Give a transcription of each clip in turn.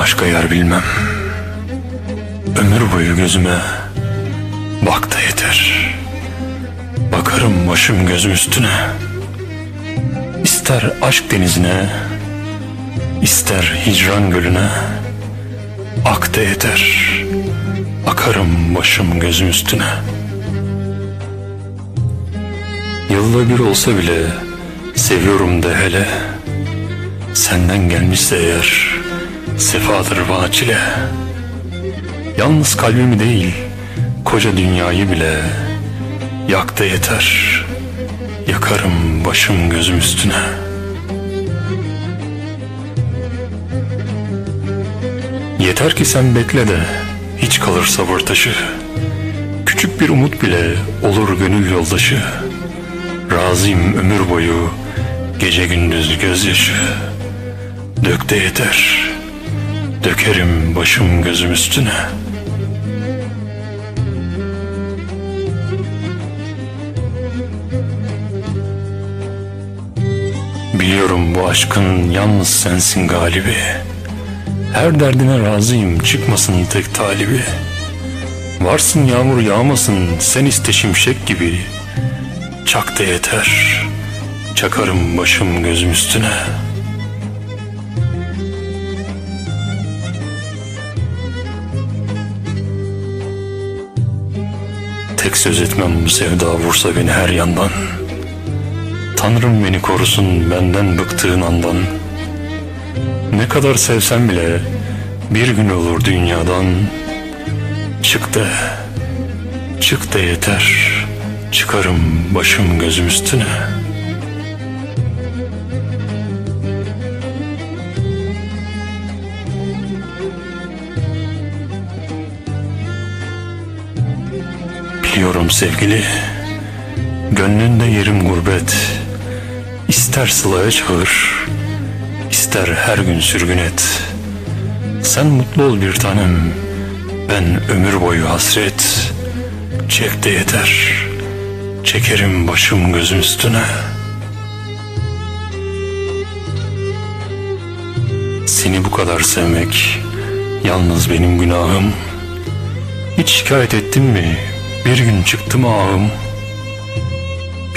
başka yer bilmem. Ömür boyu gözüme bak da yeter. Bakarım başım gözüm üstüne. İster aşk denizine, ister hicran gölüne. Ak da yeter. Akarım başım gözüm üstüne. Yılda bir olsa bile seviyorum de hele. Senden gelmişse eğer sefadır bana çile. Yalnız kalbimi değil koca dünyayı bile yak da yeter. Yakarım başım gözüm üstüne. Yeter ki sen bekle de hiç kalır sabır taşı. Küçük bir umut bile olur gönül yoldaşı. Razıyım ömür boyu gece gündüz gözyaşı. Dök de yeter. Dökerim başım gözüm üstüne. Biliyorum bu aşkın yalnız sensin galibi. Her derdine razıyım çıkmasın tek talibi. Varsın yağmur yağmasın sen iste şimşek gibi. Çak da yeter. Çakarım başım gözüm üstüne. Tek söz etmem bu sevda vursa beni her yandan. Tanrım beni korusun benden bıktığın andan. Ne kadar sevsem bile bir gün olur dünyadan. Çık de, çık da yeter. Çıkarım başım gözüm üstüne. Biliyorum sevgili, gönlünde yerim gurbet. İster sılaya çağır, ister her gün sürgün et. Sen mutlu ol bir tanem, ben ömür boyu hasret. Çek de yeter, çekerim başım gözüm üstüne. Seni bu kadar sevmek yalnız benim günahım. Hiç şikayet ettim mi? Bir gün çıktım ağım.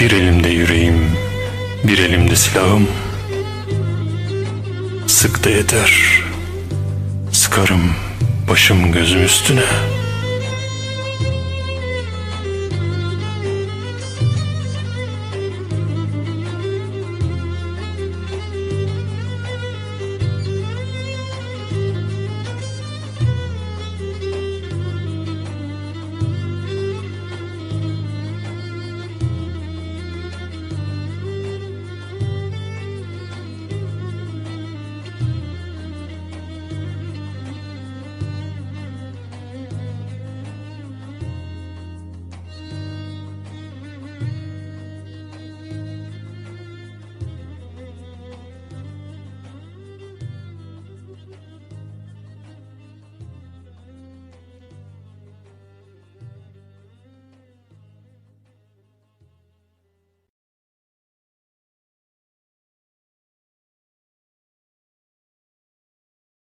Bir elimde yüreğim, bir elimde silahım. Sık da yeter. Sıkarım başım gözüm üstüne.